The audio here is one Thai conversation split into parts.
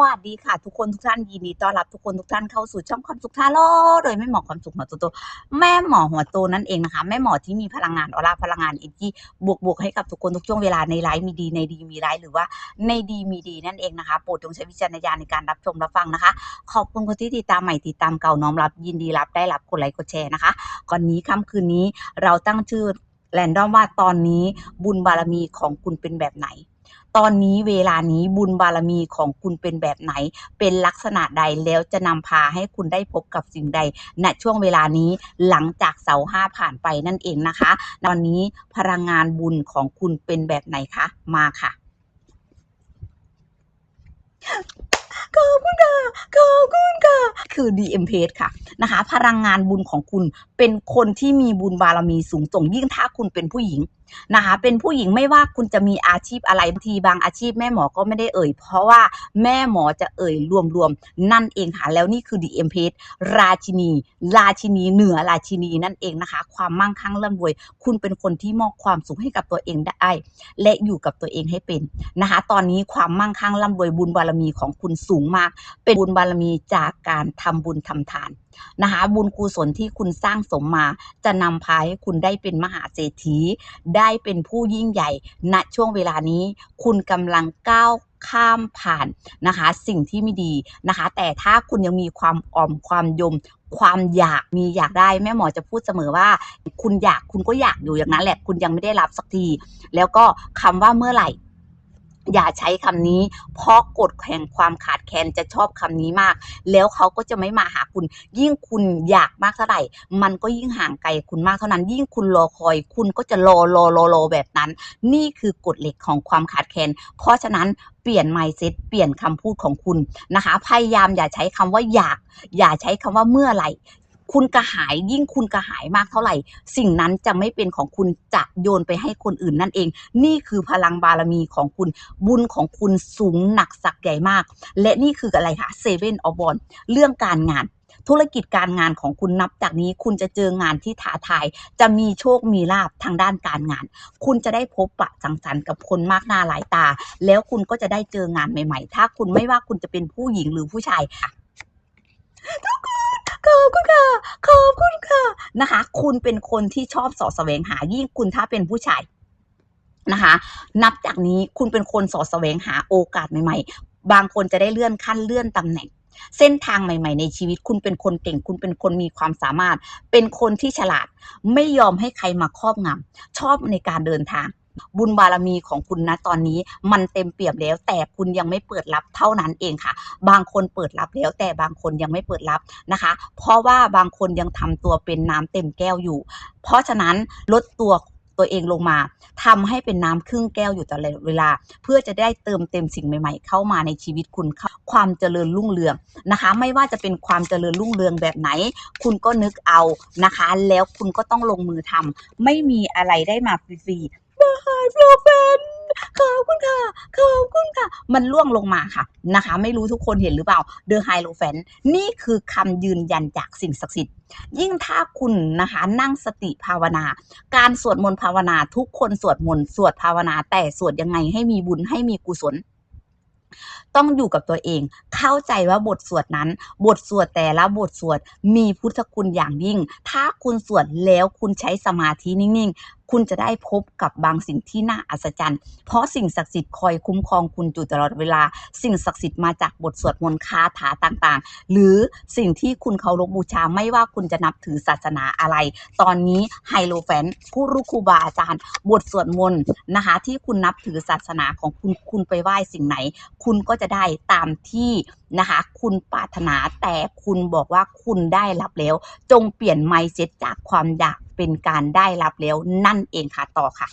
สวัสดีค่ะทุกคนทุกท่านยินดีต้อนรับทุกคนทุกท่านเข้าสู่ช่องความสุขทาโลโดยแม่หมอความสุขหัวโตแม่หมอหัวโตนั่นเองนะคะแม่หมอที่มีพลังงานออร่าพลังงานอินทีบวกบวกให้กับทุกคนทุกช่วงเวลาในไลฟ์มีดีในดีมีร้ายหรือว่าในดีมีดีนั่นเองนะคะโปรดจงใช้วิจารณญาณในการรับชมรับฟังนะคะ ขอบคุณคนที่ติดตามใหม่ติดตามเก่าน้อมรับยินดีรับได้รับกดไลค์กดแชร์นะคะก่อนนี้ค่ำคืนนี้เราตั้งชื่อแรนดอมว่าตอนนี้บุญบารมีของคุณเป็นแบบไหน ตอนนี้เวลานี้บุญบารมีของคุณเป็นแบบไหน เป็นลักษณะใดแล้วจะนำพาให้คุณได้พบกับสิ่งใดณช่วงเวลานี้หลังจากเสาห้าผ่านไปนั่นเองนะคะ ตอนนี้พลังงานบุญของคุณเป็นแบบไหนคะ มาค่ะขอบคุณค่ะขอบคุณค่ะคือ DM p a g e ค่ะนะคะ พลังงานบุญของคุณเป็นคนที่มีบุญบารมีสูงส่งยิ่งถ้าคุณเป็นผู้หญิง นะคะเป็นผู้หญิงไม่ว่าคุณจะมีอาชีพอะไรบางทีบางอาชีพแม่หมอก็ไม่ได้เอ่ย เพราะว่าแม่หมอจะเอ่ยรวมๆนั่นเองค่ะแล้วนี่คือ DM p a g e ราชินี ราชินีเหนือราชินีนั่นเองนะคะ ความมั่งคั่งร่ำรวย คุณเป็นคนที่มอบความสุขให้กับตัวเองได้ และอยู่กับตัวเองให้เป็นนะคะ ตอนนี้ความมั่งคั่งร่ำรวยบุญบารมีของคุณสูงมาก เป็นบุญบารมีจากการทำบุญทำทาน นะคะบุญกุศลที่คุณสร้างสมมา จะนำพาให้คุณได้เป็นมหาเศรษฐี ได้เป็นผู้ยิ่งใหญ่ ณช่วงเวลานี้ คุณกำลังก้าวข้ามผ่านนะคะสิ่งที่ไม่ดีนะคะ แต่ถ้าคุณยังมีความอ่อมความยมความอยากมีอยากได้แม่หมอจะพูดเสมอว่า คุณอยากคุณก็อยากอยู่อย่างนั้นแหละคุณยังไม่ได้รับสักที แล้วก็คำว่าเมื่อไหร่ อย่าใช้คำนี้ เพราะกฎแห่งความขาดแคลนจะชอบคำนี้มาก แล้วเขาก็จะไม่มาหาคุณ ยิ่งคุณอยากมากเท่าไหร่ มันก็ยิ่งห่างไกลคุณมากเท่านั้น ยิ่งคุณรอคอย คุณก็จะรอรอรอรอแบบนั้น นี่คือกฎเหล็กของความขาดแคลนเพราะฉะนั้นเปลี่ยน mindset เปลี่ยนคำพูดของคุณนะคะ พยายามอย่าใช้คำว่าอยาก อย่าใช้คำว่าเมื่อไหร่ คุณกระหายยิ่งคุณกระหายมากเท่าไหร่ สิ่งนั้นจะไม่เป็นของคุณจะโยนไปให้คนอื่นนั่นเอง นี่คือพลังบารมีของคุณบุญของคุณสูงหนักสักใหญ่มาก และนี่คืออะไรคะเซเว่นออบอลเรื่องการงานธุรกิจการงานของคุณนับจากนี้คุณจะเจองานที่ท้าทาย จะมีโชคมีลาบทางด้านการงาน คุณจะได้พบปะสังสรรค์กับคนมากหน้าหลายตา แล้วคุณก็จะได้เจองานใหม่ ๆ ถ้าคุณไม่ว่าคุณจะเป็นผู้หญิงหรือผู้ชายค่ะทุกคน ขอบคุณค่ะ ขอบคุณค่ะนะคะ คุณเป็นคนที่ชอบสอแสวงหายิ่งคุณถ้าเป็นผู้ชายนะคะ นับจากนี้คุณเป็นคนสอแสวงหาโอกาสใหม่ๆ บางคนจะได้เลื่อนขั้นเลื่อนตำแหน่งเส้นทางใหม่ๆ ในชีวิตคุณเป็นคนเก่งคุณเป็นคนมีความสามารถ เป็นคนที่ฉลาด ไม่ยอมให้ใครมาครอบงำชอบในการเดินทาง บุญบารมีของคุณนะตอนนี้มันเต็มเปี่ยมแล้ว แต่คุณยังไม่เปิดรับเท่านั้นเองค่ะ บางคนเปิดรับแล้ว แต่บางคนยังไม่เปิดรับนะคะ เพราะว่าบางคนยังทำตัวเป็นน้ำเต็มแก้วอยู่ เพราะฉะนั้นลดตัวตัวเองลงมาทำให้เป็นน้ำครึ่งแก้วอยู่ตลอดเวลา เพื่อจะได้เติมเต็มสิ่งใหม่ ๆ เข้ามาในชีวิตคุณความเจริญรุ่งเรืองนะคะ ไม่ว่าจะเป็นความเจริญรุ่งเรืองแบบไหน คุณก็นึกเอานะคะ แล้วคุณก็ต้องลงมือทำไม่มีอะไรได้มาฟรีๆ มาหายโปรแฟนขอบคุณค่ะ ขอบคุณค่ะ มันล่วงลงมาค่ะนะคะ ไม่รู้ทุกคนเห็นหรือเปล่าเดอะไฮโลแฟนนี่คือคำยืนยันจากสิ่งศักดิ์สิทธิ์ ยิ่งถ้าคุณนะคะนั่งสติภาวนา การสวดมนต์ภาวนาทุกคนสวดมนต์สวดภาวนา แต่สวดยังไงให้มีบุญให้มีกุศลต้องอยู่กับตัวเอง เข้าใจว่าบทสวดนั้น บทสวดแต่ละบทสวดมีพุทธคุณอย่างยิ่ง ถ้าคุณสวดแล้วคุณใช้สมาธินิ่ง คุณจะได้พบกับบางสิ่งที่น่าอัศจรรย์ เพราะสิ่งศักดิ์สิทธิ์คอยคุ้มครองคุณอยู่ตลอดเวลา สิ่งศักดิ์สิทธิ์มาจากบทสวดมนต์คาถาต่างๆ หรือสิ่งที่คุณเคารพบูชาไม่ว่าคุณจะนับถือศาสนาอะไร ตอนนี้ไฮโลแฟนผู้รู้ครูบาอาจารย์ บทสวดมนต์นะคะที่คุณนับถือศาสนาของคุณคุณไปไหว้สิ่งไหน คุณก็จะได้ตามที่นะคะคุณปรารถนาแต่คุณบอกว่าคุณได้รับแล้ว จงเปลี่ยนไมเซ็ตจากความอยาก เป็นการได้รับแล้วนั่นเองค่ะต่อค่ะ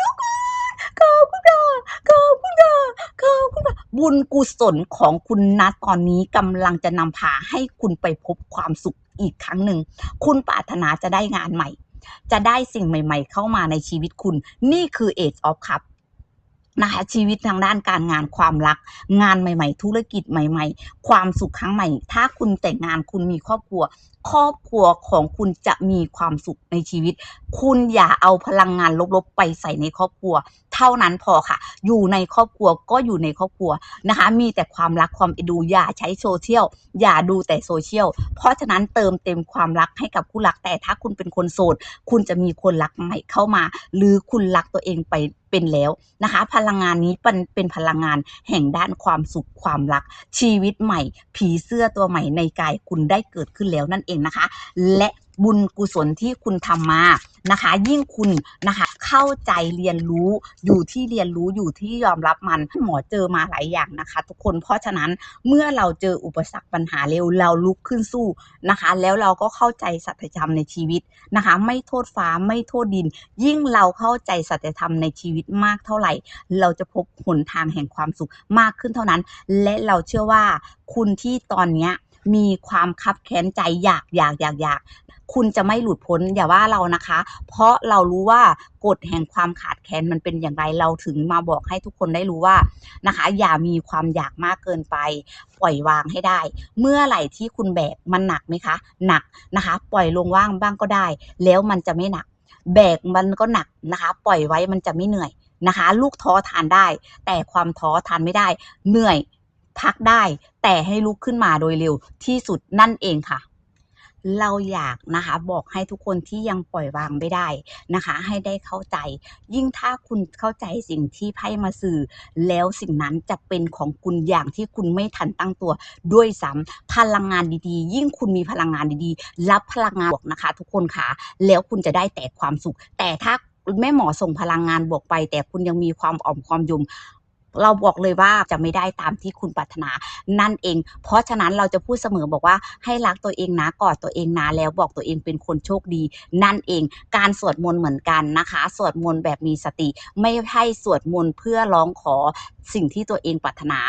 ทุกคนขอบคุณค่ะขอบคุณค่ะขอบคุณค่ะบุญกุศลของคุณนะตอนนี้กำลังจะนำพาให้คุณไปพบความสุขอีกครั้งหนึ่ง คุณปรารถนาจะได้งานใหม่ จะได้สิ่งใหม่ ๆ เข้ามาในชีวิตคุณ นี่คือ Age of Cup นะคะชีวิตทางด้านการงานความรัก งานใหม่ ๆ ธุรกิจใหม่ ๆ ความสุขครั้งใหม่ ถ้าคุณแต่งงานคุณมีครอบครัว ครอบครัวของคุณจะมีความสุขในชีวิต คุณอย่าเอาพลังงานลบๆไปใส่ในครอบครัว ทเท่านั้นพอค่ะ อยู่ในครอบครัวก็อยู่ในครอบครัวนะคะ มีแต่ความรักความเอ็นดูอย่าใช้โซเชียลอย่าดูแต่โซเชียลเพราะฉะนั้นเติมเต็มความรักให้กับคู่รักแต่ถ้าคุณเป็นคนโสด คุณจะมีคนรักใหม่เข้ามา หรือคุณรักตัวเองไปเป็นแล้วนะคะ พลังงานนี้เป็นเป็นพลังงานแห่งด้านความสุขความรัก ชีวิตใหม่ ผีเสื้อตัวใหม่ในกายคุณได้เกิดขึ้นแล้วนั่นเองนะคะ และบุญกุศลที่คุณทำมา นะคะ ยิ่งคุณนะคะ เข้าใจเรียนรู้อยู่ที่เรียนรู้อยู่ที่ยอมรับมันหมอเจอมาหลายอย่างนะคะ ทุกคนเพราะฉะนั้นเมื่อเราเจออุปสรรคปัญหาเร็วเราลุกขึ้นสู้นะคะ แล้วเราก็เข้าใจสัจธรรมในชีวิตนะคะ ไม่โทษฟ้าไม่โทษดิน ยิ่งเราเข้าใจสัจธรรมในชีวิตมากเท่าไหร่ เราจะพบหนทางแห่งความสุขมากขึ้นเท่านั้น และเราเชื่อว่าคุณที่ตอนเนี้ยมีความคับแค้นใจอยากอยากอยากอยาก คุณจะไม่หลุดพ้นอย่าว่าเรานะคะ เพราะเรารู้ว่ากฎแห่งความขาดแคลนมันเป็นอย่างไรเราถึงมาบอกให้ทุกคนได้รู้ว่านะคะ อย่ามีความอยากมากเกินไป ปล่อยวางให้ได้ เมื่อไหร่ที่คุณแบกมันหนักไหมคะ หนักนะคะ ปล่อยลงว่างบ้างก็ได้ แล้วมันจะไม่หนัก แบกมันก็หนักนะคะ ปล่อยไว้มันจะไม่เหนื่อยนะคะ ลูกท้อทานได้ แต่ความท้อทานไม่ได้ เหนื่อยพักได้ แต่ให้ลุกขึ้นมาโดยเร็วที่สุดนั่นเองค่ะ เราอยากนะคะบอกให้ทุกคนที่ยังปล่อยวางไม่ได้นะคะ ให้ได้เข้าใจ ยิ่งถ้าคุณเข้าใจสิ่งที่ไพ่มาสื่อ แล้วสิ่งนั้นจะเป็นของคุณอย่างที่คุณไม่ทันตั้งตัวด้วยซ้ำพลังงานดีๆ ยิ่งคุณมีพลังงานดีๆ รับพลังงานบวกนะคะ ทุกคนค่ะ แล้วคุณจะได้แต่ความสุข แต่ถ้าแม่หมอส่งพลังงานบวกไป แต่คุณยังมีความอ่อมความยุ่ม เราบอกเลยว่าจะไม่ได้ตามที่คุณปรารถนานั่นเอง เพราะฉะนั้นเราจะพูดเสมอบอกว่าให้รักตัวเองนะกอดตัวเองนะแล้วบอกตัวเองเป็นคนโชคดี นั่นเอง การสวดมนต์เหมือนกันนะคะ สวดมนต์แบบมีสติ ไม่ให้สวดมนต์เพื่อร้องขอสิ่งที่ตัวเองปรารถนา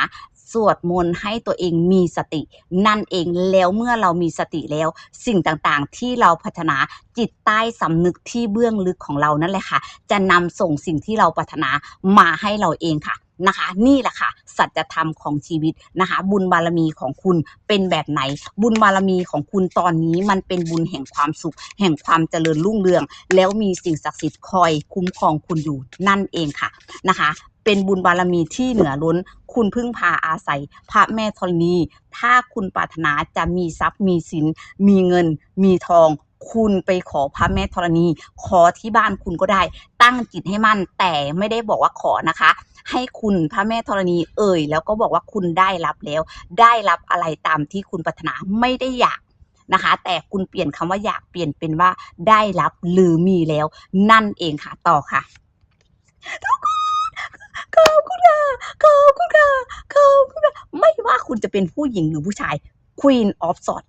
สวดมนต์ให้ตัวเองมีสติ นั่นเองแล้วเมื่อเรามีสติแล้ว สิ่งต่างๆ ที่เราพัฒนาจิตใต้สำนึกที่เบื้องลึกของเรานั่นแหละค่ะ จะนำส่งสิ่งที่เราปรารถนามาให้เราเองค่ะ นะคะ นี่แหละค่ะ สัจธรรมของชีวิตนะคะ บุญบารมีของคุณเป็นแบบไหน บุญบารมีของคุณตอนนี้มันเป็นบุญแห่งความสุข แห่งความเจริญรุ่งเรือง แล้วมีสิ่งศักดิ์สิทธิ์คอยคุ้มครองคุณอยู่นั่นเองค่ะนะคะเป็นบุญบารมีที่เหนือล้น คุณพึ่งพาอาศัย พระแม่ธรณี ถ้าคุณปรารถนาจะมีทรัพย์มีสิน มีเงิน มีทอง คุณไปขอพระแม่ธรณี ขอที่บ้านคุณก็ได้ ตั้งจิตให้มั่น แต่ไม่ได้บอกว่าขอนะคะ ให้คุณพระแม่ธรณีเอ่ย แล้วก็บอกว่าคุณได้รับแล้ว ได้รับอะไรตามที่คุณปรารถนาไม่ได้อยากนะคะ แต่คุณเปลี่ยนคำว่าอยากเปลี่ยนเป็นว่าได้รับหรือมีแล้ว นั่นเองค่ะต่อค่ะทุกคนขอบคุณค่ะขอบคุณค่ะขอบคุณค่ะไม่ว่าคุณจะเป็นผู้หญิงหรือผู้ชาย Queen of Swords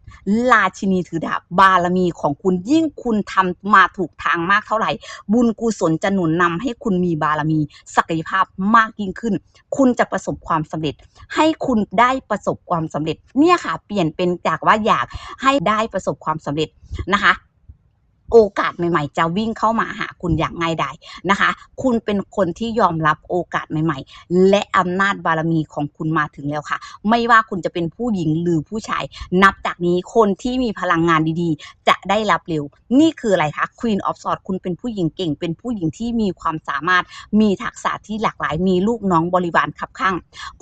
ราชินีถือดาบบารมีของคุณยิ่งคุณทำมาถูกทางมากเท่าไหร่ บุญกุศลจะหนุนนำให้คุณมีบารมีศักยภาพมากยิ่งขึ้น คุณจะประสบความสำเร็จ ให้คุณได้ประสบความสำเร็จ เนี่ยค่ะ เปลี่ยนเป็นจากว่าอยากให้ได้ประสบความสำเร็จนะคะ โอกาสใหม่ๆ จะวิ่งเข้ามาหาคุณอย่างง่ายดายนะคะ คุณเป็นคนที่ยอมรับโอกาสใหม่ ๆ และอำนาจบารมีของคุณมาถึงแล้วค่ะ ไม่ว่าคุณจะเป็นผู้หญิงหรือผู้ชาย นับจากนี้คนที่มีพลังงานดีๆ จะได้รับเร็ว นี่คืออะไรคะ Queen of Swords คุณเป็นผู้หญิงเก่ง เป็นผู้หญิงที่มีความสามารถ มีทักษะที่หลากหลาย มีลูกน้องบริวารขับข้าง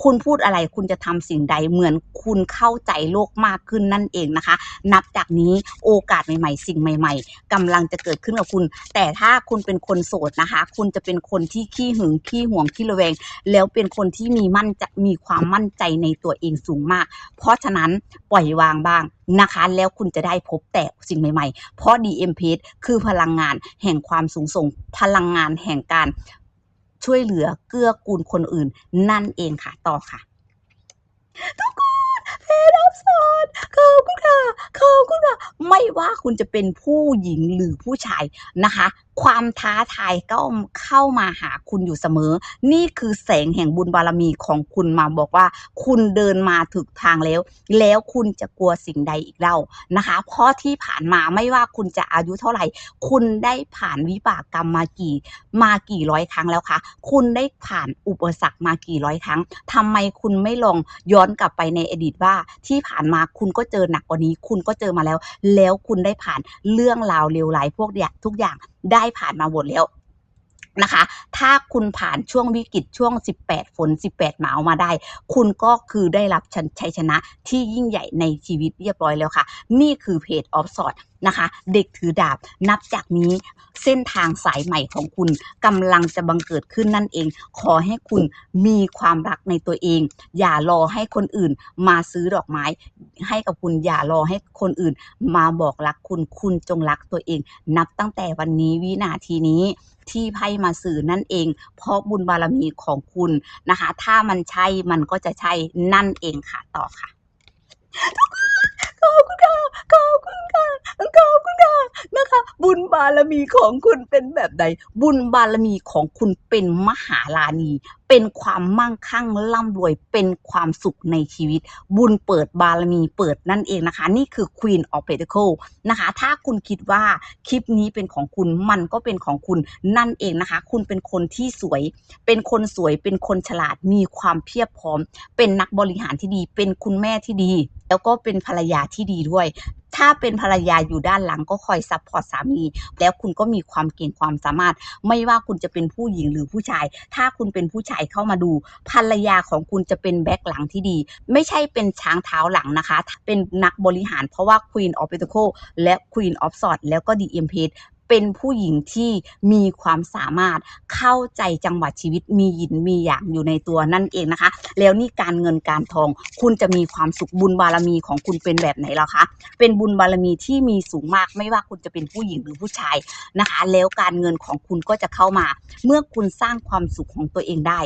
คุณพูดอะไรคุณจะทำสิ่งใดเหมือนคุณเข้าใจโลกมากขึ้นนั่นเองนะคะ นับจากนี้โอกาสใหม่ ๆ สิ่งใหม่ ๆกำลังจะเกิดขึ้นกับคุณ แต่ถ้าคุณเป็นคนโสดนะคะ คุณจะเป็นคนที่ขี้หึงขี้ห่วงขี้ระแวง แล้วเป็นคนที่มีมั่นจะมีความมั่นใจในตัวเองสูงมาก เพราะฉะนั้นปล่อยวางบ้างนะคะ แล้วคุณจะได้พบแต่สิ่งใหม่ๆ เพราะ DM p a คือพลังงานแห่งความสูงส่ง พลังงานแห่งการช่วยเหลือเกื้อกูลคนอื่นนั่นเองค่ะ ต่อค่ะ ทุกคน เพจอัพสอนขอบคุณค่ะขอบคุณค่ะ ไม่ว่าคุณจะเป็นผู้หญิงหรือผู้ชายนะคะความท้าทายก็เข้ามาหาคุณอยู่เสมอ นี่คือแสงแห่งบุญบารมีของคุณมาบอกว่า คุณเดินมาถึกทางแล้ว แล้วคุณจะกลัวสิ่งใดอีกเล่านะคะ เพราะที่ผ่านมาไม่ว่าคุณจะอายุเท่าไหร่ คุณได้ผ่านวิบากกรรมมากี่มากี่ร้อยครั้งแล้วคะคุณได้ผ่านอุปสรรคมากี่ร้อยครั้งทำไมคุณไม่ลองย้อนกลับไปในอดีตว่า ที่ผ่านมาคุณก็เจอหนักกว่านี้ คุณก็เจอมาแล้ว แล้วคุณได้ผ่านเรื่องราวเลวร้ายพวกเนี้ยทุกอย่างได้ผ่านมาหมดแล้วนะคะ ถ้าคุณผ่านช่วงวิกฤตช่วง 18 ฝน 18หนาวมาได้ คุณก็คือได้รับชันชัยชนะที่ยิ่งใหญ่ในชีวิตเรียบร้อยแล้วค่ะ นี่คือเพจออฟสอด นะคะ เด็กถือดาบนับจากนี้เส้นทางสายใหม่ของคุณกำลังจะบังเกิดขึ้นนั่นเอง ขอให้คุณมีความรักในตัวเอง อย่ารอให้คนอื่นมาซื้อดอกไม้ ให้กับคุณอย่ารอให้คนอื่น มาบอกรักคุณคุณจงรักตัวเอง นับตั้งแต่วันนี้วินาทีนี้ที่ไพ่มาสื่อนั่นเอง เพราะบุญบารมีของคุณนะคะ ถ้ามันใช่มันก็จะใช่นั่นเองค่ะต่อค่ะ ขอบคุณค่ะ ขอบคุณค่ะ ขอบคุณค่ะนะคะ บุญบารมีของคุณเป็นแบบใด บุญบารมีของคุณเป็นมหาลานี เป็นความมั่งคั่งร่ำรวย เป็นความสุขในชีวิต บุญเปิดบารมีเปิดนั่นเองนะคะ นี่คือ Queen of Pentacle นะคะ ถ้าคุณคิดว่าคลิปนี้เป็นของคุณ มันก็เป็นของคุณนั่นเองนะคะ คุณเป็นคนที่สวย เป็นคนสวย เป็นคนฉลาด มีความเพียบพร้อม เป็นนักบริหารที่ดี เป็นคุณแม่ที่ดี แล้วก็เป็นภรรยาที่ดีด้วย ถ้าเป็นภรรยาอยู่ด้านหลังก็คอยซัพพอร์ตสามี แล้วคุณก็มีความเก่งความสามารถ ไม่ว่าคุณจะเป็นผู้หญิงหรือผู้ชาย ถ้าคุณเป็นผู้ชายเข้ามาดู ภรรยาของคุณจะเป็นแบ็คหลังที่ดี ไม่ใช่เป็นช้างเท้าหลังนะคะ เป็นนักบริหารเพราะว่า Queen of Pentacle และ Queen of Swords แล้วก็ DM Page เป็นผู้หญิงที่มีความสามารถเข้าใจจังหวะชีวิตมีหยินมีอย่างอยู่ในตัวนั่นเองนะคะ แล้วนี่การเงินการทอง คุณจะมีความสุขบุญบารมีของคุณเป็นแบบไหนแล่ะคะเป็นบุญบารมีที่มีสูงมากไม่ว่าคุณจะเป็นผู้หญิงหรือผู้ชายนะคะ แล้วการเงินของคุณก็จะเข้ามา เมื่อคุณสร้างความสุขของตัวเองได้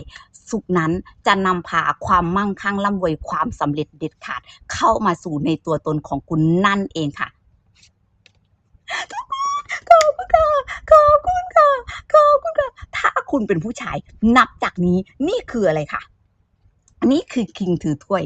สุขนั้นจะนำพาความมั่งคั่งร่ำรวยความสำเร็จเด็ดขาดเข้ามาสู่ในตัวตนของคุณนั่นเองค่ะ คุณค่ะ ขอบคุณค่ะ ขอบคุณค่ะ ถ้าคุณเป็นผู้ชายนับจากนี้นี่คืออะไรคะอันนี้คือคิงถือถ้วย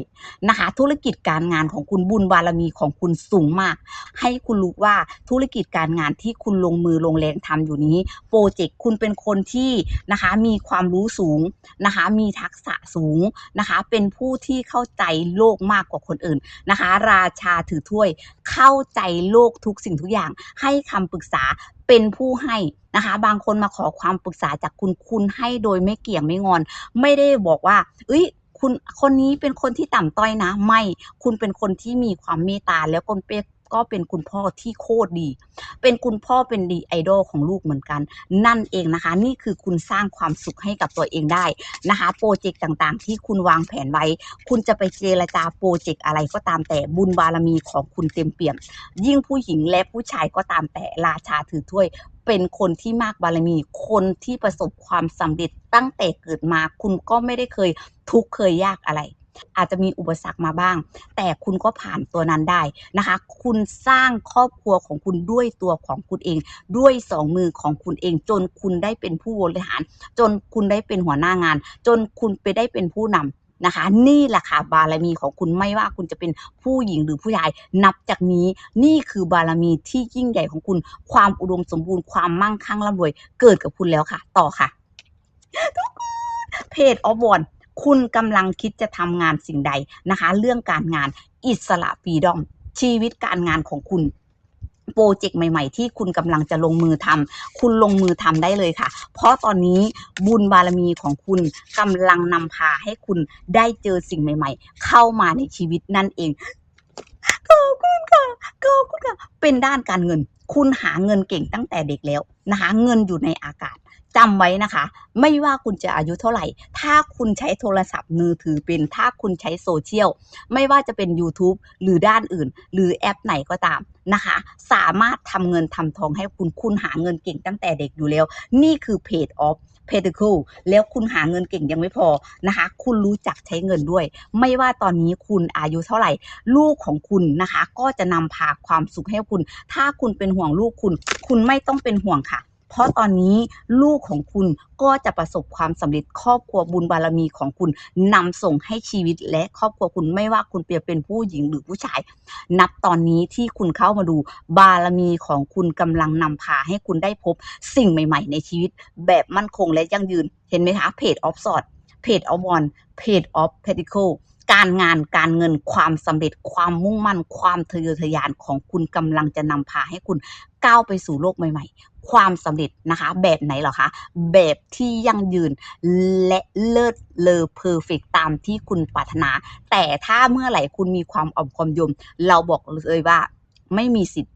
นะคะธุรกิจการงานของคุณบุญบารมีของคุณสูงมาก ให้คุณรู้ว่าธุรกิจการงานที่คุณลงมือลงแรงทำอยู่นี้ โปรเจกต์คุณเป็นคนที่นะคะมีความรู้สูงนะคะมีทักษะสูงนะคะเป็นผู้ที่เข้าใจโลกมากกว่าคนอื่นนะคะ ราชาถือถ้วย เข้าใจโลกทุกสิ่งทุกอย่าง ให้คำปรึกษา เป็นผู้ให้นะคะ บางคนมาขอความปรึกษาจากคุณคุณให้โดยไม่เกี่ยงไม่งอน ไม่ได้บอกว่า เอ้ยคุณคนนี้เป็นคนที่ต่ำต้อยนะ ไม่ คุณเป็นคนที่มีความเมตตาแล้วคนเป็น ก็เป็นคุณพ่อที่โคตรดี เป็นคุณพ่อเป็นดีไอดอลของลูกเหมือนกัน นั่นเองนะคะ นี่คือคุณสร้างความสุขให้กับตัวเองได้นะคะ โปรเจกต์ต่างๆ ที่คุณวางแผนไว้ คุณจะไปเจรจาโปรเจกต์อะไรก็ตามแต่บุญบารมีของคุณเต็มเปี่ยม ยิ่งผู้หญิงและผู้ชายก็ตามแต่ราชาถือถ้วยเป็นคนที่มากบารมี คนที่ประสบความสำเร็จตั้งแต่เกิดมา คุณก็ไม่ได้เคยทุกข์เคยยากอะไร อาจจะมีอุปสรรคมาบ้าง แต่คุณก็ผ่านตัวนั้นได้นะคะ คุณสร้างครอบครัวของคุณด้วยตัวของคุณเอง ด้วยสองมือของคุณเอง จนคุณได้เป็นผู้บริหาร จนคุณได้เป็นหัวหน้างาน จนคุณไปได้เป็นผู้นำนะคะ นี่แหละค่ะบารมีของคุณไม่ว่าคุณจะเป็นผู้หญิงหรือผู้ชายนับจากนี้ นี่คือบารมีที่ยิ่งใหญ่ของคุณ ความอุดมสมบูรณ์ความมั่งคั่งร่ำรวย เกิดกับคุณแล้วค่ะ ต่อค่ะทุกคนเพจออฟวอน คุณกำลังคิดจะทำงานสิ่งใดนะคะ เรื่องการงานอิสระฟรีดอม ชีวิตการงานของคุณโปรเจกต์ใหม่ ๆ ที่คุณกำลังจะลงมือทำคุณลงมือทำได้เลยค่ะ เพราะตอนนี้บุญบารมีของคุณกำลังนำพาให้คุณได้เจอสิ่งใหม่ ๆ เข้ามาในชีวิตนั่นเองขอบคุณค่ะขอบคุณค่ะ เป็นด้านการเงิน คุณหาเงินเก่งตั้งแต่เด็กแล้วนะคะ เงินอยู่ในอากาศ จำไว้นะคะ ไม่ว่าคุณจะอายุเท่าไหร่ ถ้าคุณใช้โทรศัพท์มือถือเป็น ถ้าคุณใช้โซเชียล ไม่ว่าจะเป็น YouTube หรือด้านอื่น หรือแอปไหนก็ตามนะคะ สามารถทำเงินทำทองให้คุณคุณหาเงินเก่งตั้งแต่เด็กอยู่แล้ว นี่คือเพจออฟ p e t a c l e แล้วคุณหาเงินเก่งยังไม่พอนะคะ คุณรู้จักใช้เงินด้วย ไม่ว่าตอนนี้คุณอายุเท่าไหร่ ลูกของคุณนะคะ ก็จะนำพาความสุขให้คุณ ถ้าคุณเป็นห่วงลูกคุณ คุณไม่ต้องเป็นห่วงค่ะ เพราะตอนนี้ลูกของคุณก็จะประสบความสำเร็จครอบครัวบุญบารมีของคุณนำส่งให้ชีวิตและครอบครัวคุณไม่ว่าคุณเป็นผู้หญิงหรือผู้ชาย นับตอนนี้ที่คุณเข้ามาดูบารมีของคุณกำลังนำพาให้คุณได้พบสิ่งใหม่ ๆ ในชีวิตแบบมั่นคงและยั่งยืน เห็นไหมคะเพจออฟสอดเพจออฟวอนเพจออฟเพดิโค การงานการเงินความสำเร็จความมุ่งมั่น ความทะเยอทะยานของคุณกำลังจะนำพาให้คุณก้าวไปสู่โลกใหม่ ๆ ความสำเร็จนะคะ แบบไหนเหรอคะ แบบที่ยั่งยืนและเลิศเลอเพอร์เฟกตามที่คุณปรารถนา แต่ถ้าเมื่อไหร่คุณมีความอ่อมความยม เราบอกเลยว่าไม่มีสิทธิ์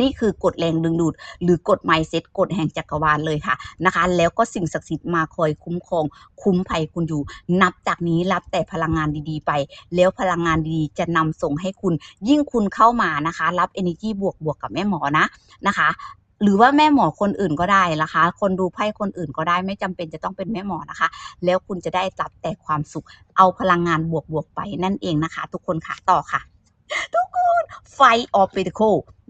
นี่คือกฎแรงดึงดูด หรือกฎไมเซ็ตกฎแห่งจักรวาลเลยค่ะนะคะ แล้วก็สิ่งศักดิ์สิทธิ์มาคอยคุ้มครอง คุ้มภัยคุณอยู่ นับจากนี้รับแต่พลังงานดีๆ ไป แล้วพลังงานดีๆจะนำส่งให้คุณ ยิ่งคุณเข้ามานะคะ รับ energy บวกบวกๆกับแม่หมอนะนะคะหรือว่าแม่หมอคนอื่นก็ได้นะคะ คนดูไพ่คนอื่นก็ได้ไม่จำเป็นจะต้องเป็นแม่หมอนะคะ แล้วคุณจะได้รับแต่ความสุข เอาพลังงานบวกบวกๆไปนั่นเองนะคะ ทุกคนค่ะต่อค่ะ ทุกคนไฟออฟเปโค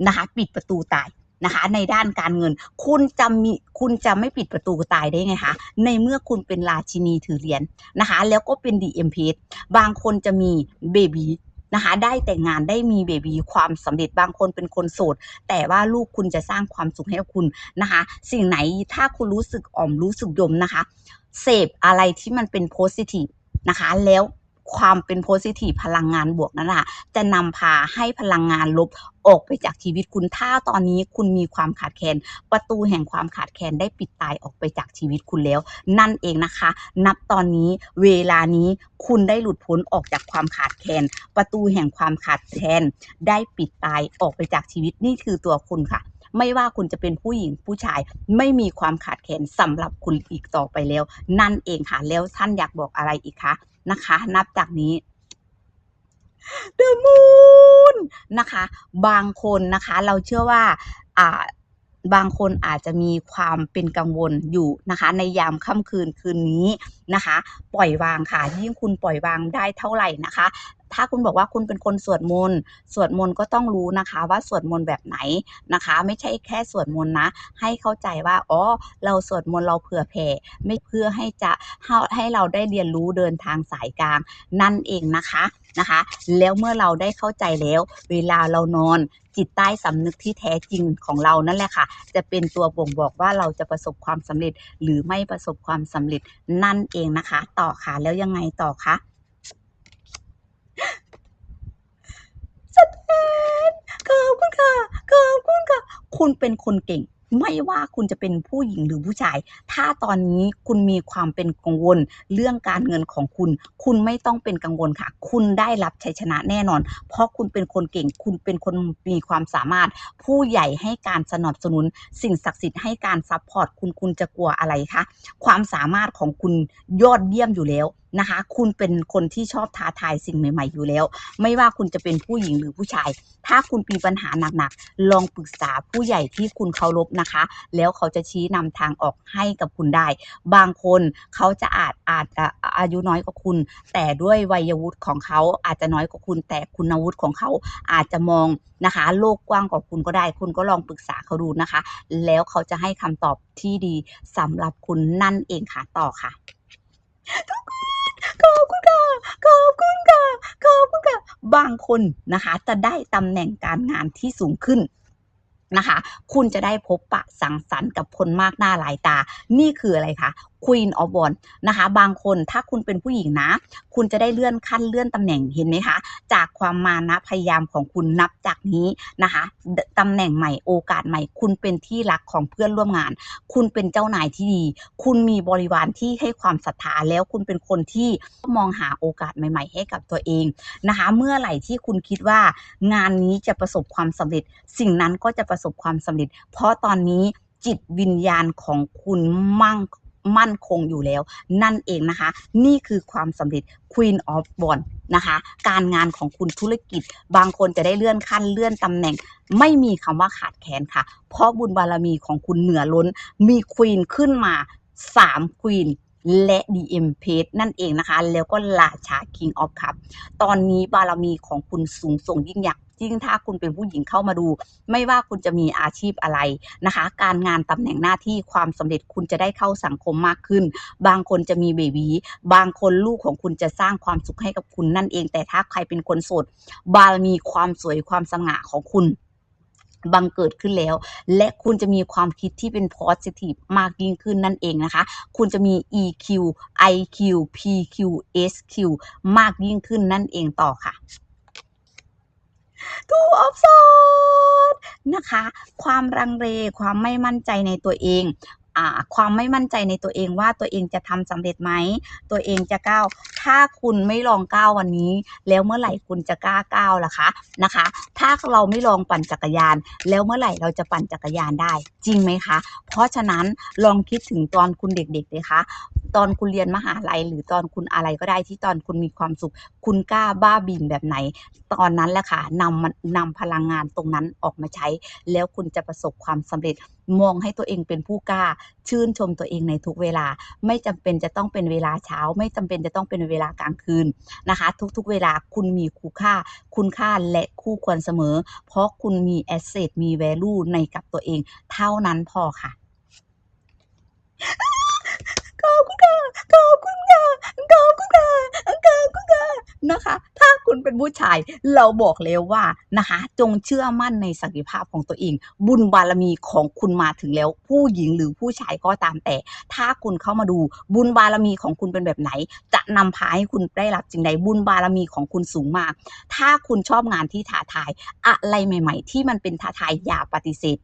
นะคะปิดประตูตายนะคะ ในด้านการเงิน คุณจะมีคุณจะไม่ปิดประตูตายได้ไงคะ ในเมื่อคุณเป็นราชินีถือเหรียญนะคะ แล้วก็เป็นดีเอ็มพบางคนจะมีเบบีนะคะได้แต่งงานได้มีเบบีความสำเร็จบางคนเป็นคนโสด แต่ว่าลูกคุณจะสร้างความสุขให้กับคุณนะคะ สิ่งไหนถ้าคุณรู้สึกอ่อมรู้สึกยมนะคะ เสพอะไรที่มันเป็นโพสิทีฟนะคะแล้ว ความเป็นโพสิทีฟพลังงานบวกนั้นน่ะจะนำพาให้พลังงานลบออกไปจากชีวิตคุณถ้าตอนนี้คุณมีความขาดแคลนประตูแห่งความขาดแคลนได้ปิดตายออกไปจากชีวิตคุณแล้ว นั่นเองนะคะ นับตอนนี้เวลานี้คุณได้หลุดพ้นออกจากความขาดแคลนประตูแห่งความขาดแคลนได้ปิดตายออกไปจากชีวิตนี่คือตัวคุณค่ะ ไม่ว่าคุณจะเป็นผู้หญิงผู้ชาย ไม่มีความขาดแคลนสำหรับคุณอีกต่อไปแล้ว นั่นเองค่ะแล้วท่านอยากบอกอะไรอีกคะนะคะ นับจากนี้ The Moon นะคะ บางคนนะคะ เราเชื่อว่าอ่าบางคนอาจจะมีความเป็นกังวลอยู่นะคะ ในยามค่ำคืนคืนนี้นะคะ ปล่อยวางค่ะยิ่งคุณปล่อยวางได้เท่าไหร่นะคะ ถ้าคุณบอกว่าคุณเป็นคนสวดมนต์สวดมนต์ก็ต้องรู้นะคะว่าสวดมนต์แบบไหนนะคะ ไม่ใช่แค่สวดมนต์นะ ให้เข้าใจว่าอ๋อเราสวดมนต์เราเผื่อแผ่ไม่เพื่อให้จะให้เราได้เรียนรู้เดินทางสายกลางนั่นเองนะคะนะคะ แล้วเมื่อเราได้เข้าใจแล้ว เวลาเรานอนจิตใต้สำนึกที่แท้จริงของเรานั่นแหละค่ะ จะเป็นตัวบ่งบอกว่าเราจะประสบความสำเร็จ หรือไม่ประสบความสำเร็จนั่นเองนะคะ ต่อค่ะแล้วยังไงต่อคะ สแตนขอบคุณค่ะขอบคุณค่ะ คุณเป็นคนเก่ง ไม่ว่าคุณจะเป็นผู้หญิงหรือผู้ชาย ถ้าตอนนี้คุณมีความเป็นกังวล เรื่องการเงินของคุณ คุณไม่ต้องเป็นกังวลค่ะ คุณได้รับชัยชนะแน่นอน เพราะคุณเป็นคนเก่ง คุณเป็นคนมีความสามารถ ผู้ใหญ่ให้การสนับสนุน สิ่งศักดิ์สิทธิ์ให้การซัพพอร์ตคุณคุณจะกลัวอะไรคะความสามารถของคุณยอดเยี่ยมอยู่แล้วนะคะ คุณเป็นคนที่ชอบท้าทายสิ่งใหม่ ๆ อยู่แล้ว ไม่ว่าคุณจะเป็นผู้หญิงหรือผู้ชาย ถ้าคุณมีปัญหาหนักๆ ลองปรึกษาผู้ใหญ่ที่คุณเคารพนะคะ แล้วเขาจะชี้นำทางออกให้กับคุณได้ บางคนเขาจะอาจอาจอายุน้อยกว่าคุณ แต่ด้วยวัยวุฒิของเขาอาจจะน้อยกว่าคุณ แต่คุณวุฒิของเขาอาจจะมองนะคะ โลกกว้างกว่าคุณก็ได้ คุณก็ลองปรึกษาเขาดูนะคะ แล้วเขาจะให้คำตอบที่ดีสำหรับคุณนั่นเองค่ะต่อค่ะทุกคน ขอบคุณค่ะ ขอบคุณค่ะ บางคนนะคะ จะได้ตำแหน่งการงานที่สูงขึ้นนะคะ คุณจะได้พบปะสังสรรค์กับคนมากหน้าหลายตา นี่คืออะไรคะ Queen of w a n d นะคะบางคนถ้าคุณเป็นผู้หญิงนะ คุณจะได้เลื่อนขั้นเลื่อนตำแหน่งเห็นไหมคะ จากความมานะพยายามของคุณนับจากนี้นะคะตำแหน่งใหม่โอกาสใหม่ คุณเป็นที่รักของเพื่อนร่วมงาน คุณเป็นเจ้านายที่ดี คุณมีบริวารที่ให้ความศรัทธาแล้วคุณเป็นคนที่มองหาโอกาสใหม่ ๆ ให้กับตัวเองนะคะ เมื่อไหร่ที่คุณคิดว่างานนี้จะประสบความสำเร็จ สิ่งนั้นก็จะประสบความสำเร็จ เพราะตอนนี้จิตวิญญาณของคุณมั่ง มั่นคงอยู่แล้ว นั่นเองนะคะ นี่คือความสำเร็จ Queen of w a n d นะคะ การงานของคุณธุรกิจ บางคนจะได้เลื่อนขั้นเลื่อนตำแหน่ง ไม่มีคำว่าขาดแคลนค่ะ เพราะบุญบารมีของคุณเหนือล้น มีควีนขึ้นมา3ควีนและ DM Page นั่นเองนะคะ แล้วก็ราชา King of Cup ตอนนี้บารมีของคุณสูงส่งยิ่งใหญ่ ยิ่งถ้าคุณเป็นผู้หญิงเข้ามาดู ไม่ว่าคุณจะมีอาชีพอะไรนะคะ การงานตำแหน่งหน้าที่ความสำเร็จคุณจะได้เข้าสังคมมากขึ้น บางคนจะมีเบบีบางคนลูกของคุณจะสร้างความสุขให้กับคุณนั่นเอง แต่ถ้าใครเป็นคนโสดบารมีความสวยความสง่าของคุณบังเกิดขึ้นแล้ว และคุณจะมีความคิดที่เป็น positive มากยิ่งขึ้นนั่นเองนะคะ คุณจะมี EQ IQ PQ SQ มากยิ่งขึ้นนั่นเองต่อค่ะ ทูออฟซอนนะคะ ความรังเลความไม่มั่นใจในตัวเอง ความไม่มั่นใจในตัวเองว่าตัวเองจะทำสำเร็จไหม ตัวเองจะก้าว ถ้าคุณไม่ลองก้าววันนี้ แล้วเมื่อไหร่คุณจะกล้าก้าวล่ะคะนะคะ ถ้าเราไม่ลองปั่นจักรยาน แล้วเมื่อไหร่เราจะปั่นจักรยานได้ จริงไหมคะ เพราะฉะนั้นลองคิดถึงตอนคุณเด็กๆเลยคะตอนคุณเรียนมหาลัยหรือตอนคุณอะไรก็ได้ที่ตอนคุณมีความสุข คุณกล้าบ้าบินแบบไหน ตอนนั้นแหละค่ะนำนนำพลังงานตรงนั้นออกมาใช้ แล้วคุณจะประสบความสำเร็จ มองให้ตัวเองเป็นผู้กล้า ชื่นชมตัวเองในทุกเวลา ไม่จำเป็นจะต้องเป็นเวลาเช้า ไม่จำเป็นจะต้องเป็นเวลากลางคืนนะคะ ทุกๆเวลาคุณมีคุณค่า คุณค่าและคู่ควรเสมอ เพราะคุณมีแอสเซทมีแวลูในกับตัวเอง เท่านั้นพอค่ะ ค่ะขอบคุณค่ะขอบคุณค่ะขอบคุณค่ะนะคะ ถ้าคุณเป็นผู้ชาย เราบอกแล้วว่านะคะ จงเชื่อมั่นในศักยภาพของตัวเอง บุญบารมีของคุณมาถึงแล้ว ผู้หญิงหรือผู้ชายก็ตามแต่ ถ้าคุณเข้ามาดูบุญบารมีของคุณเป็นแบบไหน จะนำพาให้คุณได้รับสิ่งใดบุญบารมีของคุณสูงมาก ถ้าคุณชอบงานที่ท้าทาย อะไรใหม่ ๆ ที่มันเป็นท้าทายอย่าปฏิเสธ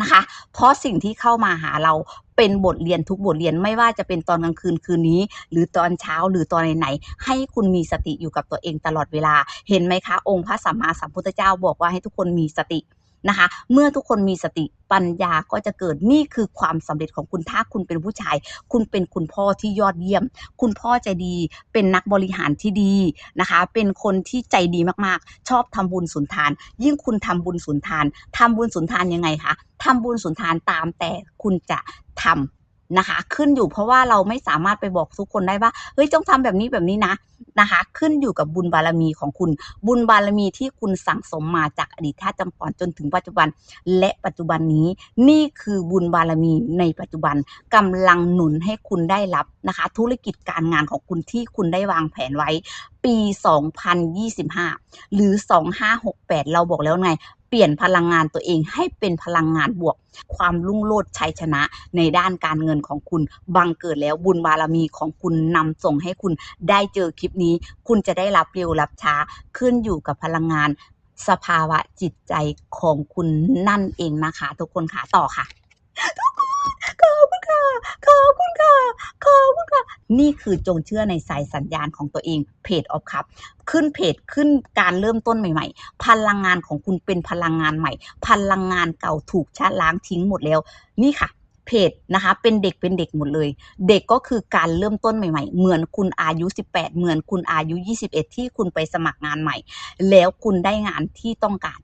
นะคะ เพราะสิ่งที่เข้ามาหาเราเป็นบทเรียนทุกบทเรียนไม่ว่าจะเป็นตอนกลางคืนคืนนี้ หรือตอนเช้าหรือตอนไหนๆให้คุณมีสติอยู่กับตัวเองตลอดเวลา เห็นไหมคะ องค์พระสัมมาสัมพุทธเจ้าบอกว่าให้ทุกคนมีสติ นะคะ เมื่อทุกคนมีสติปัญญาก็จะเกิดนี่คือความสำเร็จของคุณถ้าคุณเป็นผู้ชาย คุณเป็นคุณพ่อที่ยอดเยี่ยม คุณพ่อใจดี เป็นนักบริหารที่ดีนะคะ เป็นคนที่ใจดีมากๆ ชอบทำบุญสุนทาน ยิ่งคุณทำบุญสุนทานทำบุญสุนทานยังไงคะทำบุญสุนทานตามแต่คุณจะทำนะคะ ขึ้นอยู่เพราะว่าเราไม่สามารถไปบอกทุกคนได้ว่าเฮ้ยจงทำแบบนี้แบบนี้นะ นะคะ ขึ้นอยู่กับบุญบารมีของคุณ บุญบารมีที่คุณสั่งสมมาจากอดีตชาติจำก่อนจนถึงปัจจุบัน และปัจจุบันนี้นี่คือบุญบารมีในปัจจุบันกำลังหนุนให้คุณได้รับนะคะ ธุรกิจการงานของคุณที่คุณได้วางแผนไว้ปี 2025 หรือ 2568 เราบอกแล้วไง ปลี่ยนพลังงานตัวเองให้เป็นพลังงานบวก ความรุ่งโรจน์ชัยชนะในด้านการเงินของคุณ บังเกิดแล้วบุญบารมีของคุณนำส่งให้คุณได้เจอคลิปนี้ คุณจะได้รับเร็วรับช้าขึ้นอยู่กับพลังงาน สภาวะจิตใจของคุณนั่นเองนะคะ ทุกคนค่ะต่อค่ะทุกคนขอบคุณค่ะขอบคุณค่ะขอบคุณค่ะ นี่คือจงเชื่อในสายสัญญาณของตัวเองเพจออฟคัพ ขึ้นเพจขึ้นการเริ่มต้นใหม่ๆ พลังงานของคุณเป็นพลังงานใหม่ พลังงานเก่าถูกชะล้างทิ้งหมดแล้ว นี่ค่ะเพจนะคะเป็นเด็กเป็นเด็กหมดเลย เด็กก็คือการเริ่มต้นใหม่ ๆ เหมือนคุณอายุ 18 เหมือนคุณอายุ 21 ที่คุณไปสมัครงานใหม่ แล้วคุณได้งานที่ต้องการ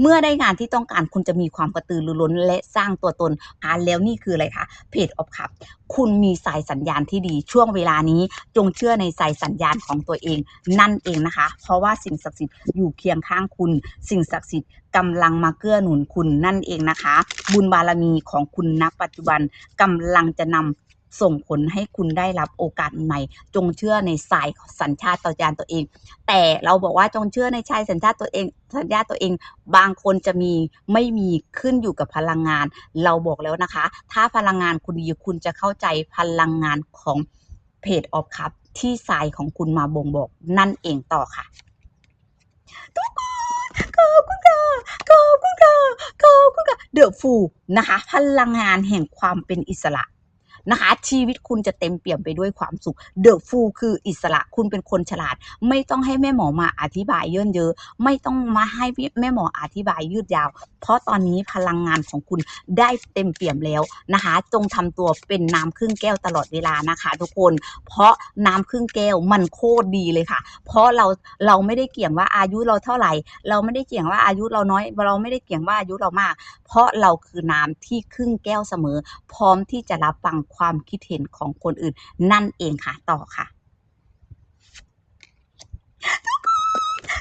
เมื่อได้งานที่ต้องการคุณจะมีความกระตือรือร้นและสร้างตัวตนอ่านแล้วนี่คืออะไรคะเพจออฟคัพคุณมีสายสัญญาณที่ดีช่วงเวลานี้ จงเชื่อในสายสัญญาณของตัวเอง นั่นเองนะคะ เพราะว่าสิ่งศักดิ์สิทธิ์อยู่เคียงข้างคุณ สิ่งศักดิ์สิทธิ์กำลังมาเกื้อหนุนคุณนั่นเองนะคะ บุญบารมีของคุณณปัจจุบันกำลังจะนำ ส่งผลให้คุณได้รับโอกาสใหม่ จงเชื่อในสายสัญชาตญาณตัวเอง แต่เราบอกว่าจงเชื่อในชายสัญชาติตัวเอง สัญญาตัวเอง บางคนจะมีไม่มีขึ้นอยู่กับพลังงาน เราบอกแล้วนะคะ ถ้าพลังงานคุณดีคุณจะเข้าใจพลังงานของเพจออฟคัพที่สายของคุณมาบ่งบอกนั่นเองต่อค่ะทุกคนขอบคุณค่ะขอบคุณค่ะขอบคุณค่ะเดอะฟูนะคะ พลังงานแห่งความเป็นอิสระ นะคะ ชีวิตคุณจะเต็มเปี่ยมไปด้วยความสุขเดอะฟูคืออิสระคุณเป็นคนฉลาด ไม่ต้องให้แม่หมอมาอธิบายเยินเยอะไม่ต้องมาให้แม่หมออธิบายยืดยาว เพราะตอนนี้พลังงานของคุณได้เต็มเปี่ยมแล้วนะคะ จงทำตัวเป็นน้ำครึ่งแก้วตลอดเวลานะคะ ทุกคน เพราะน้ำครึ่งแก้วมันโคตรดีเลยค่ะ เพราะเราเราไม่ได้เกี่ยงว่าอายุเราเท่าไหร่ เราไม่ได้เกี่ยงว่าอายุเราน้อย เราไม่ได้เกี่ยงว่าอายุเรามาก เพราะเราคือน้ำที่ครึ่งแก้วเสมอ พร้อมที่จะรับฟังความคิดเห็นของคนอื่น นั่นเองค่ะต่อค่ะ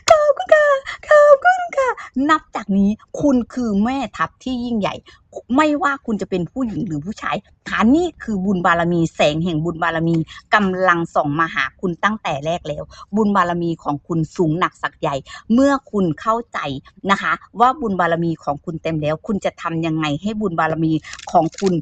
ขอบคุณค่ะขอบคุณค่ะ นับจากนี้คุณคือแม่ทัพที่ยิ่งใหญ่ ไม่ว่าคุณจะเป็นผู้หญิงหรือผู้ชายค่ะนี่คือบุญบารมีแสงแห่งบุญบารมีกำลังส่องมาหาคุณตั้งแต่แรกแล้ว บุญบารมีของคุณสูงหนักสักใหญ่ เมื่อคุณเข้าใจนะคะ ว่าบุญบารมีของคุณเต็มแล้ว คุณจะทำยังไงให้บุญบารมีของคุณ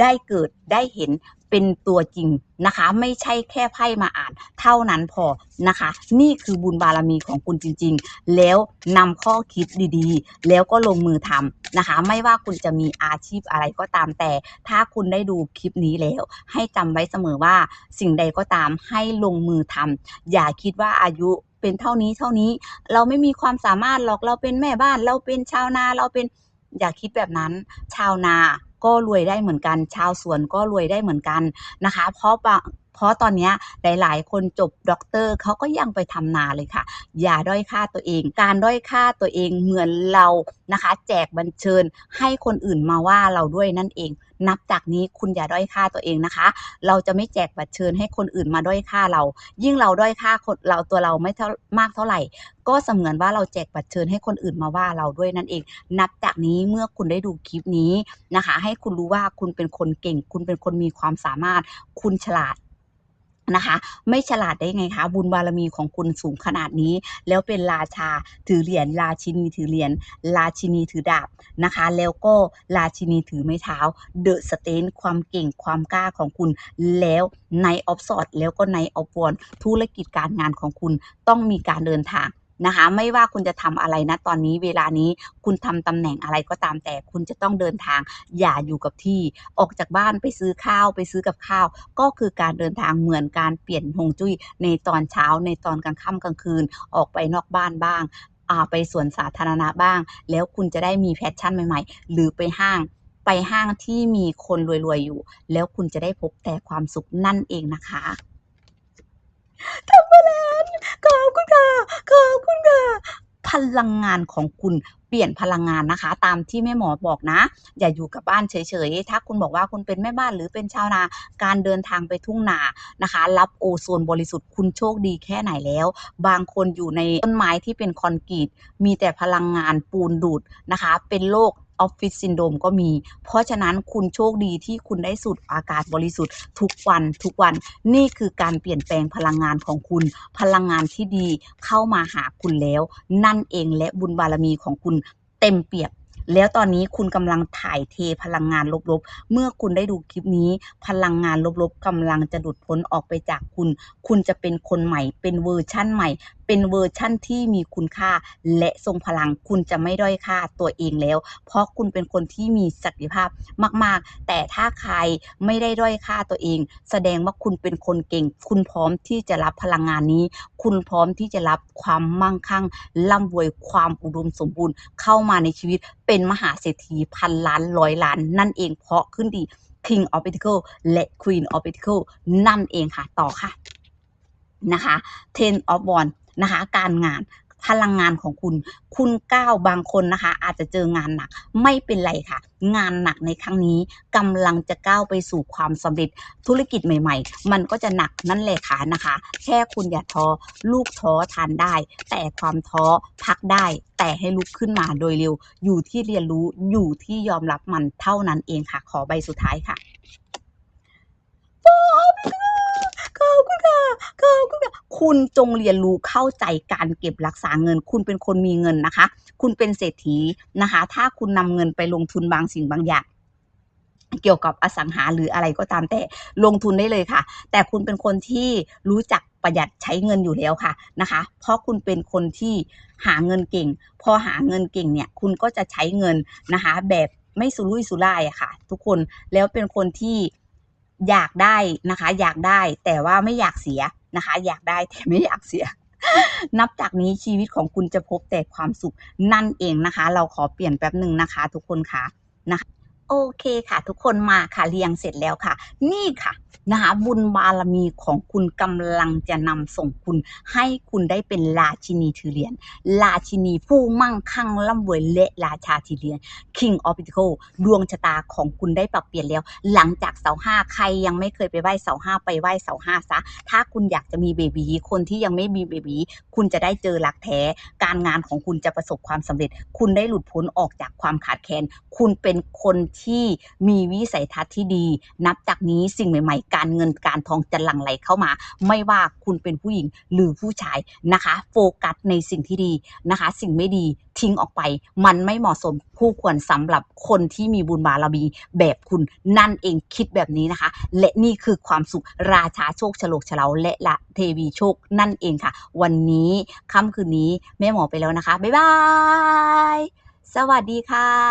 ได้เกิดได้เห็นเป็นตัวจริงนะคะ ไม่ใช่แค่ไพ่มาอ่าน เท่านั้นพอนะคะ นี่คือบุญบารมีของคุณจริง ๆ แล้วนำข้อคิดดีๆ แล้วก็ลงมือทำนะคะ ไม่ว่าคุณจะมีอาชีพอะไรก็ตามแต่ ถ้าคุณได้ดูคลิปนี้แล้ว ให้จำไว้เสมอว่าสิ่งใดก็ตามให้ลงมือทำอย่าคิดว่าอายุเป็นเท่านี้เท่านี้ เราไม่มีความสามารถหรอกเราเป็นแม่บ้าน เราเป็นชาวนาเราเป็นอย่าคิดแบบนั้น ชาวนา ก็รวยได้เหมือนกัน ชาวสวนก็รวยได้เหมือนกันนะคะ เพราะบาง เพราะตอนนี้หลายๆ คนจบด็อกเตอร์เขาก็ยังไปทำนาเลยค่ะ อย่าด้อยค่าตัวเอง การด้อยค่าตัวเองเหมือนเรานะคะ แจกบัญเชิญให้คนอื่นมาว่าเราด้วยนั่นเอง นับจากนี้คุณอย่าด้อยค่าตัวเองนะคะ เราจะไม่แจกบัตรเชิญให้คนอื่นมาด้อยค่าเรา ยิ่งเราด้อยค่าคนเราตัวเราไม่เท่ามากเท่าไหร่ ก็เสมือนว่าเราแจกบัตรเชิญให้คนอื่นมาว่าเราด้วยนั่นเอง นับจากนี้เมื่อคุณได้ดูคลิปนี้นะคะ ให้คุณรู้ว่าคุณเป็นคนเก่ง คุณเป็นคนมีความสามารถ คุณฉลาด นะคะ ไม่ฉลาดได้ไงคะ บุญบารมีของคุณสูงขนาดนี้ แล้วเป็นราชาถือเหรียญราชินีถือเหรียญราชินีถือดาบนะคะ แล้วก็ราชินีถือไม้เท้าเดอะสเตนความเก่งความกล้าของคุณ แล้วในออฟสอดแล้วก็ในออฟวอนธุรกิจการงานของคุณต้องมีการเดินทาง นะคะ ไม่ว่าคุณจะทำอะไรนะตอนนี้เวลานี้คุณทำตำแหน่งอะไรก็ตามแต่คุณจะต้องเดินทางอย่าอยู่กับที่ออกจากบ้านไปซื้อข้าวไปซื้อกับข้าว ก็คือการเดินทางเหมือนการเปลี่ยนฮงจุ้ยในตอนเช้าในตอนกลางค่ำกลางคืนออกไปนอกบ้านบ้างอาไปสวนสาธารณะบ้าง แล้วคุณจะได้มีแพชชั่นใหม่ ๆ หรือไปห้างไปห้างที่มีคนรวยๆอยู่ แล้วคุณจะได้พบแต่ความสุขนั่นเองนะคะ ทำมาแล้วขอบคุณค่ะ ขอบคุณค่ะ พลังงานของคุณเปลี่ยนพลังงานนะคะ ตามที่แม่หมอบอกนะ อย่าอยู่กับบ้านเฉยๆ ถ้าคุณบอกว่าคุณเป็นแม่บ้านหรือเป็นชาวนา การเดินทางไปทุ่งนานะคะ รับโอโซนบริสุทธิ์คุณโชคดีแค่ไหนแล้ว บางคนอยู่ในต้นไม้ที่เป็นคอนกรีตมีแต่พลังงานปูนดูดนะคะ เป็นโรค ออฟฟิศซินโดมก็มี เพราะฉะนั้นคุณโชคดีที่คุณได้สูดอากาศบริสุทธิ์ทุกวันทุกวันนี่คือการเปลี่ยนแปลงพลังงานของคุณ พลังงานที่ดีเข้ามาหาคุณแล้ว นั่นเองและบุญบารมีของคุณเต็มเปี่ยมแล้วตอนนี้คุณกำลังถ่ายเทพลังงานลบๆ เมื่อคุณได้ดูคลิปนี้ พลังงานลบๆกำลังจะหลุดพ้นออกไปจากคุณ คุณจะเป็นคนใหม่ เป็นเวอร์ชั่นใหม่ เป็นเวอร์ชั่นที่มีคุณค่า และทรงพลังคุณจะไม่ด้อยค่าตัวเองแล้ว เพราะคุณเป็นคนที่มีศักยภาพมาก ๆ แต่ถ้าใครไม่ได้ด้อยค่าตัวเอง แสดงว่าคุณเป็นคนเก่ง คุณพร้อมที่จะรับพลังงานนี้ คุณพร้อมที่จะรับความมั่งคั่งร่ำรวยความอุดมสมบูรณ์ เข้ามาในชีวิตเป็นมหาเศรษฐีพันล้านร้อยล้าน นั่นเองเพราะขึ้นดี King of Pentacle และ Queen of Pentacle นั่นเองค่ะ ต่อค่ะ นะคะ Ten of Wands นะคะ การงานพลังงานของคุณ คุณก้าวบางคนนะคะ อาจจะเจองานหนักไม่เป็นไรค่ะ งานหนักในครั้งนี้กำลังจะก้าวไปสู่ความสำเร็จธุรกิจใหม่ ๆ มันก็จะหนักนั่นแหละค่ะนะคะ แค่คุณอย่าท้อลูกท้อทานได้ แต่ความท้อพักได้ แต่ให้ลุกขึ้นมาโดยเร็ว อยู่ที่เรียนรู้อยู่ที่ยอมรับมันเท่านั้นเองค่ะ ขอใบสุดท้ายค่ะข อบคุณค่ะขอบคุณค่ะคุณจงเรียนรู้เข้าใจการเก็บรักษาเงิน คุณเป็นคนมีเงินนะคะ คุณเป็นเศรษฐีนะคะ ถ้าคุณนำเงินไปลงทุนบางสิ่งบางอย่างเกี่ยวกับอสังหาหรืออะไรก็ตามแต่ลงทุนได้เลยค่ะ แต่คุณเป็นคนที่รู้จักประหยัดใช้เงินอยู่แล้วค่ะนะคะ เพราะคุณเป็นคนที่หาเงินเก่ง พอหาเงินเก่งเนี่ยคุณก็จะใช้เงินนะคะ แบบไม่สุรุ่ยสุร่ายอะค่ะ ทุกคนแล้วเป็นคนที่ อยากได้นะคะ อยากได้แต่ว่าไม่อยากเสียนะคะ อยากได้แต่ไม่อยากเสีย นับจากนี้ชีวิตของคุณจะพบแต่ความสุขนั่นเองนะคะ เราขอเปลี่ยนแป๊บหนึ่งนะคะ ทุกคนค่ะนะคะโอเคค่ะ ทุกคนมาค่ะเรียงเสร็จแล้วค่ะ นี่ค่ะ นะคะบุญบารมีของคุณกำลังจะนำส่งคุณ ให้คุณได้เป็นราชินีถือเหรียญราชินีผู้มั่งคั่งร่ำรวยและราชาถือเหรียญ King of Pentacles ดวงชะตาของคุณได้ปรับเปลี่ยนแล้ว หลังจากเสาห้าใครยังไม่เคยไปไหว้เสาห้าไปไหว้เสาห้าซะ ถ้าคุณอยากจะมีเบบีคนที่ยังไม่มีเบบีคุณจะได้เจอหลักแท้ การงานของคุณจะประสบความสำเร็จ คุณได้หลุดพ้นออกจากความขาดแคลน คุณเป็นคนที่มีวิสัยทัศน์ที่ดี นับจากนี้สิ่งใหม่ ๆการเงินการทองจะหลั่งไหลเข้ามา ไม่ว่าคุณเป็นผู้หญิงหรือผู้ชายนะคะ โฟกัสในสิ่งที่ดีนะคะ สิ่งไม่ดีทิ้งออกไป มันไม่เหมาะสมคู่ควรสำหรับคนที่มีบุญบารมีแบบคุณนั่นเองคิดแบบนี้นะคะ และนี่คือความสุขราชาโชคฉลกฉลาและละเทวีโชคนั่นเองค่ะ วันนี้ค่ำคืนนี้แม่หมอไปแล้วนะคะ บ๊ายบาย สวัสดีค่ะ